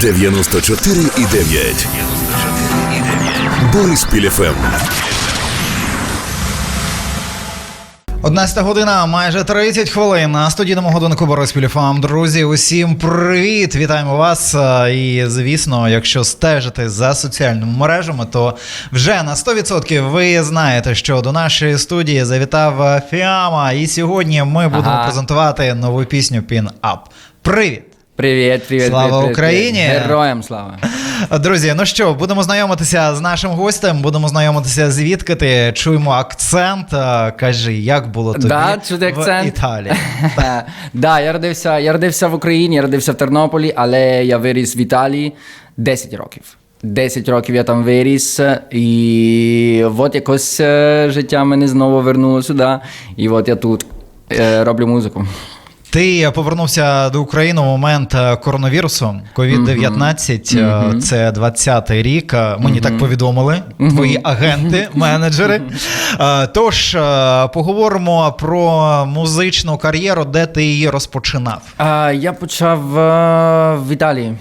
94,9. Бориспіль ФМ. 11 година, майже 30 хвилин на студійному годиннику Бориспіль ФАМ. Друзі, усім привіт! Вітаємо вас. Е, І звісно, якщо стежите за соціальними мережами, то вже на 100% ви знаєте, що до нашої студії завітав е, Фіама. І сьогодні ми будемо Ага. презентувати нову пісню Pin Up. Привіт! Привіт, привіт. Слава привіт, Україні! Привіт. Героям слава. Друзі, ну що, будемо знайомитися з нашим гостем, будемо знайомитися звідки ти чуємо акцент. Кажи, як було тобі Да, чути в акцент. Італії? да, я родився, я родився в Україні, я родився в Тернополі, але я виріс в Італії 10 років. 10 років я там виріс, і от якось е, життя мене знову вернуло сюди. І от я тут е, роблю музику. Ти повернувся до України у момент е, коронавірусу, COVID-19, е, це 20-й рік. е, Мені так повідомили твої агенти, менеджери. Е, Тож поговоримо про музичну кар'єру, де ти її розпочинав. Я почав в Італії.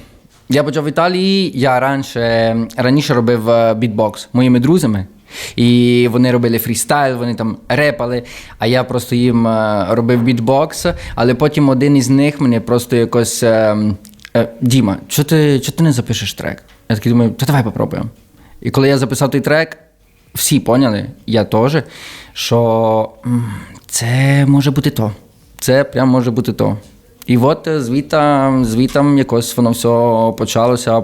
Я почав в Італії. Я раніше, раніше робив бітбокс моїми друзями. І вони робили фрістайл, вони там репали, а я просто їм е, робив бітбокс. Але потім один із них мене просто якось. е, е, Діма, чого ти, чого ти не запишеш трек? Я такий думаю, то давай попробуємо. І коли я записав той трек, всі поняли, я теж, що це може бути то. Це прям може бути то. І от звітам, звітам якось воно все почалося.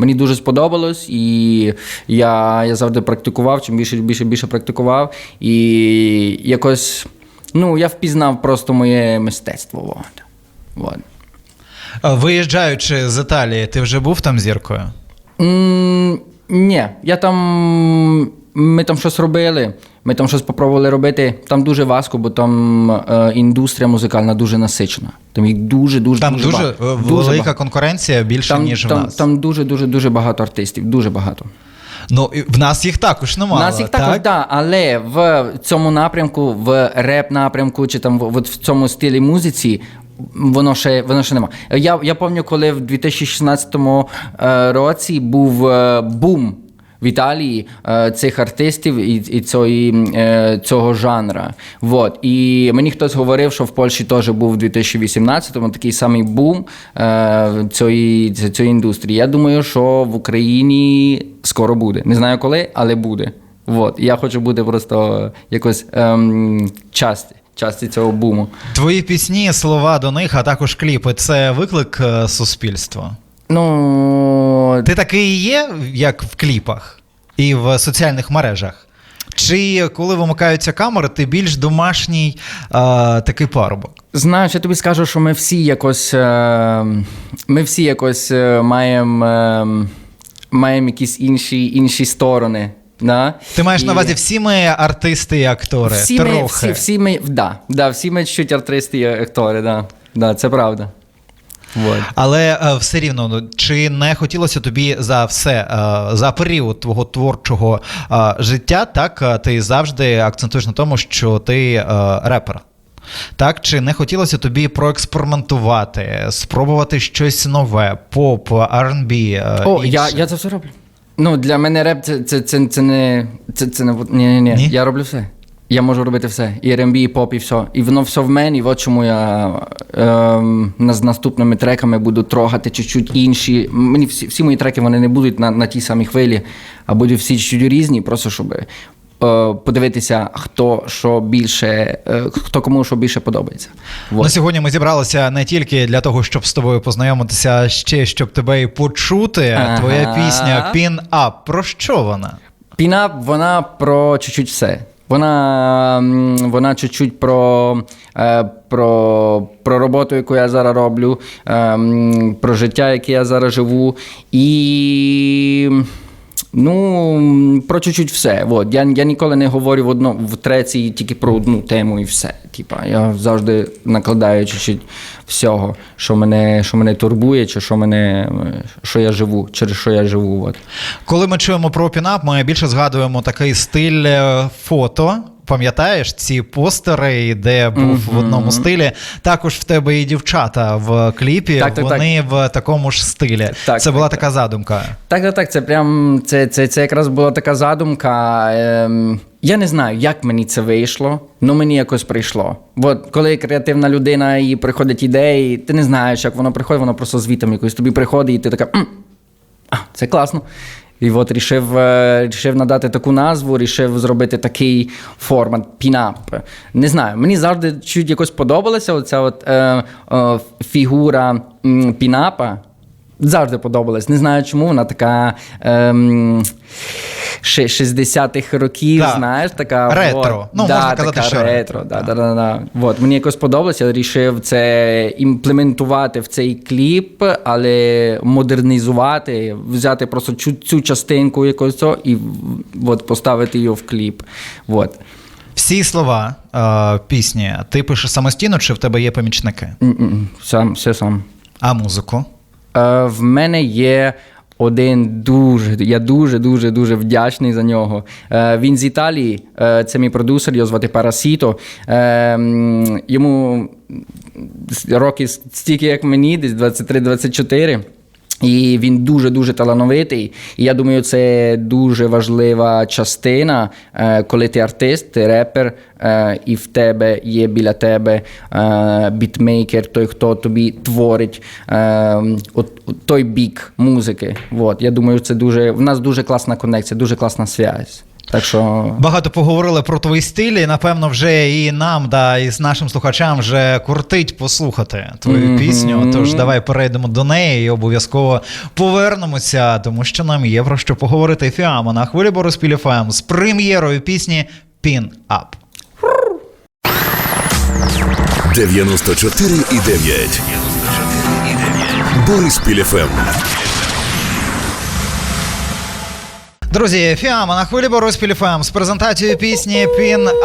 Мені дуже сподобалось, і я, я завжди практикував, чим більше більше більше практикував. І якось ну, я впізнав просто моє мистецтво. От. От. Виїжджаючи з Італії, ти вже був там зіркою? М, Ні, я там. Ми там щось робили, ми там щось спробували робити. Там дуже важко, бо там е, індустрія музикальна дуже насичена. Там їх дуже дуже Там дуже, дуже, багато. е, Дуже велика конкуренція більше, Там, ніж в там, нас. там дуже дуже дуже багато артистів. Дуже багато. Ну, в нас їх також У нас їх також, так? да, але в цьому напрямку, в реп напрямку, чи там в, от в цьому стилі музиці. Воно ще воно ще нема. Я, я пам'ятаю, коли в 2016 е, році був е, бум в Італії е, цих артистів і, і цієї, е, цього жанра. Вот. І мені хтось говорив, що в Польщі теж був в 2018-му такий самий бум е, цієї, цієї індустрії. Я думаю, що в Україні скоро буде. Не знаю коли, але буде. Вот. Я хочу бути просто якось ем, часті, часті цього буму. Твої пісні, слова до них, а також кліпи це виклик суспільства. Ну, Ти такий і є, як в кліпах і в соціальних мережах? Чи коли вимикаються камери, ти більш домашній е, такий парубок? Знаєш, я тобі скажу, що ми всі якось. е, Ми всі якось е, маємо е, маємо якісь інші, інші сторони. Да? Ти маєш І на увазі всі ми артисти і актори? всі Трохи. ми, всі, всі ми, да, да, всі ми чуть артисти і актори, да. Да, це правда. Вот. Але е, все рівно, ну, чи не хотілося тобі за все, е, за період твого творчого е, життя, так е, ти завжди акцентуєш на тому, що ти е, репер. Так, чи не хотілося тобі проекспериментувати, спробувати щось нове, поп, R&B? е, О, я, я це все роблю. Ну, для мене реп це, це, це, це не. Це, це не ні, ні, ні. Ні? Я роблю все. Я можу робити все. І R&B, і поп, і все. І воно все в мені. І от чому я ем, на- з наступними треками буду трогати чуть-чуть інші. Мені всі, всі мої треки вони не будуть на, на тій самій хвилі, а будуть всі чуть різні, просто щоб е, подивитися, хто що більше, е, хто кому що більше подобається. Вот. Ну, сьогодні ми зібралися не тільки для того, щоб з тобою познайомитися, а ще щоб тебе і почути. Ага. Твоя пісня Pin Up. Про що вона? Пінап, вона про чуть-чуть все. Вона, вона чуть-чуть про, е, про, про роботу, яку я зараз роблю, е, про життя, яке я зараз живу. І ну, про чуть-чуть все. От. Я, я ніколи не говорю в, одно, в треці тільки про одну тему і все. Типа, я завжди накладаю чуть-чуть всього, що мене, що мене турбує, чи що, мене, що я живу, через що я живу. От. Коли ми чуємо про пінап, ми більше згадуємо такий стиль е, фото. Пам'ятаєш ці постери, де був в одному стилі. Також в тебе і дівчата в кліпі, Так, так, вони в такому ж стилі. Так, Це так, була так. така задумка. Так, так, так. Це прям це, це, це якраз була така задумка. Ем, я не знаю, як мені це вийшло, але мені якось прийшло. От коли креативна людина і приходять ідеї, ти не знаєш, як воно приходить, воно просто звітом якось тобі приходить, і ти така. А, це класно. І от рішив, е, рішив надати таку назву, рішив зробити такий формат пінап. Не знаю, мені завжди чуть якось подобалася оця от, е, е, фігура пінапа. Завжди подобалась. Не знаю, чому вона така ем, 60-х років, Да. знаєш, така Ретро. от, Ну, да, можна казати, що ретро. Да, да. Да, да, От, мені якось подобалося, я вирішив це імплементувати в цей кліп, але модернізувати, взяти просто цю, цю частинку якось цього і от, поставити її в кліп. От. Всі слова е, пісні ти пишеш самостійно, чи в тебе є помічники? М-м, Сам, все сам. А музику? Е, в мене є один дуже, я дуже, дуже, дуже вдячний за нього. Е, він з Італії, е, це мій продюсер, його звати Парасіто. Йому роки стільки, як мені, десь 23-24. І він дуже-дуже талановитий. І я думаю, це дуже важлива частина, е, коли ти артист, ти репер, е, і в тебе є біля тебе е, бітмейкер, той, хто тобі творить от, той бік музики. От. Я думаю, це дуже. В нас дуже класна конекція, дуже класна зв'язь. Так що. Багато поговорили про твої стилі. Напевно, вже і нам, да, і з нашим слухачам вже куртить послухати твою Мгм. пісню. Тож давай перейдемо до неї і обов'язково повернемося, тому що нам є про що поговорити. Фіама на хвилі Бориспіль ФМ з прем'єрою пісні Pin Up. 94,9. Бориспіль ФМ. Друзі, Фіама на хвилі Бориспіль ФМ з презентацією пісні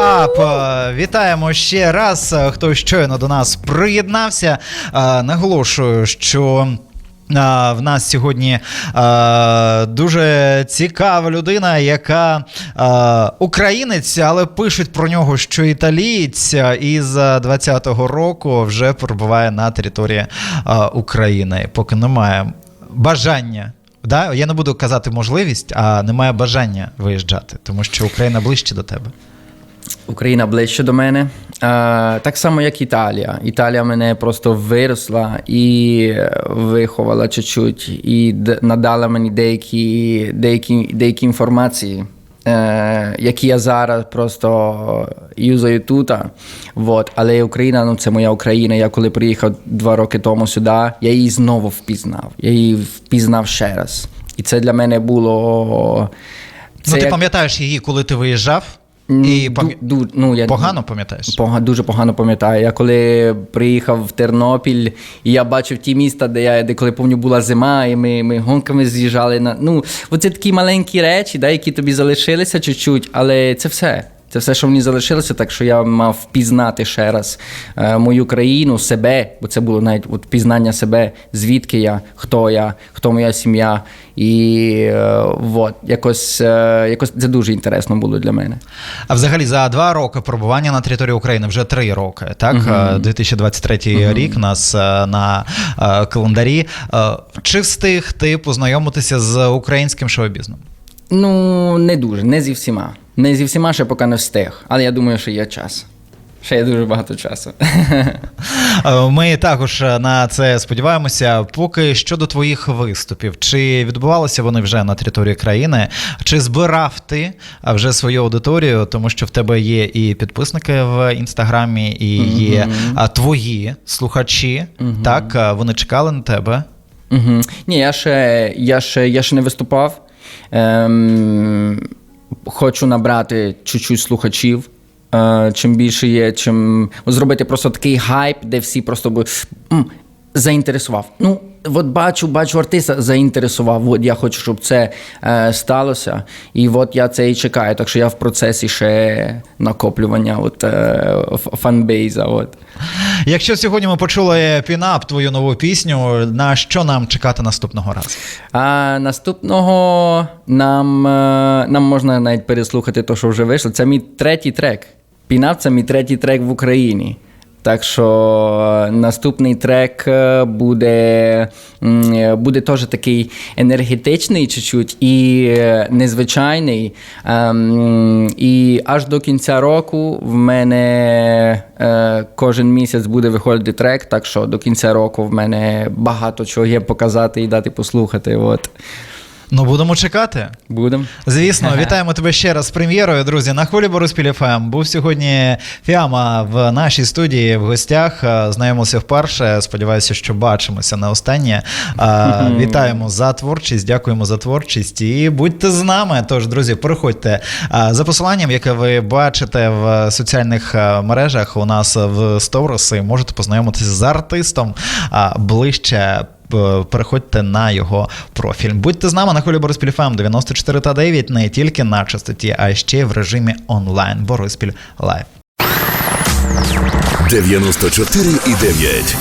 Up. Е, Вітаємо ще раз. Е, Хто щойно до нас приєднався. Е, Наголошую, що. В нас сьогодні а, дуже цікава людина, яка а, українець, але пишуть про нього, що італієць а, із 20-го року вже перебуває на території а, України. Поки немає бажання. Да? Я не буду казати можливість, а немає бажання виїжджати, тому що Україна ближче до тебе. Україна ближче до мене. А, так само, як Італія. Італія мене просто виросла і виховала чуть-чуть, і надала мені деякі, деякі, деякі інформації, е, які я зараз просто юзаю тут. Вот. Але Україна, ну це моя Україна. Я коли приїхав два роки тому сюди, я її знову впізнав. Я її впізнав ще раз. І це для мене було. ну, ти як- пам'ятаєш її, коли ти виїжджав? І ду- пам'я- ду- ну, я, погано пам'ятаєш? Пога, дуже погано пам'ятаю. Я коли приїхав в Тернопіль, і я бачив ті міста, де я де коли повню була зима, і ми, ми гонками з'їжджали на. Ну, оце такі маленькі речі, да, які тобі залишилися чуть-чуть, але це все. Це все, що мені залишилося, так що я мав впізнати ще раз е, мою країну, себе, бо це було навіть от, пізнання себе, звідки я, хто я, хто моя сім'я. І е, от, якось, е, якось це дуже інтересно було для мене. А взагалі за два роки перебування на території України вже три роки. Так, Е, 2023 рік у нас на календарі. Чи встиг ти познайомитися з українським шоу-бізнесом? Ну, не дуже, не зі всіма. Не зі всіма ще поки не встиг, але я думаю, що є час. Ще є дуже багато часу. Е, Ми також е, на це сподіваємося. Поки щодо твоїх виступів, чи відбувалися вони вже на території країни, чи збирав ти е, вже свою аудиторію, тому що в тебе є і підписники в інстаграмі, і є е, твої слухачі. Так, е, вони чекали на тебе. Угу. Ні, я ще, я, ще, я ще не виступав. Ем, хочу набрати чуть-чуть слухачів. Е, чим більше є, чим зробити просто такий хайп, де всі просто би заінтересував. Ну, от бачу, бачу артиста заінтересував. От я хочу, щоб це е, сталося. І от я це і чекаю. Так що я в процесі ще накоплювання от, е, фанбейза. От. Якщо сьогодні ми почули пінап, твою нову пісню, на що нам чекати наступного разу? А наступного нам, е, нам можна навіть переслухати те, що вже вийшло. Це мій третій трек. Пінап це мій третій трек в Україні. Так що е, наступний трек е, буде, е, буде теж такий енергетичний чуть-чуть і незвичайний. Ем, І аж до кінця року в мене кожен місяць буде виходити трек, так що до кінця року в мене багато чого є показати і дати послухати. От. Ну, будемо чекати. Будем. Звісно, вітаємо тебе ще раз з прем'єрою, друзі. На хвилі Бориспіль ФМ. Був сьогодні Фіама в нашій студії в гостях. Е, вперше. Сподіваюся, що бачимося на останнє. Е, Вітаємо за творчість, дякуємо за творчість. І будьте з нами. Тож, друзі, переходьте е, за посиланням, яке ви бачите в соціальних мережах. У нас в Сторіси можете познайомитися з артистом ближче. П- Переходьте на його профіль. Будьте з нами на хвилі Бориспіль ФМ 94 та 9 не тільки на частоті, а ще й в режимі онлайн. Бориспіль Лайв. 94,9.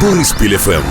Бориспіль ФМ.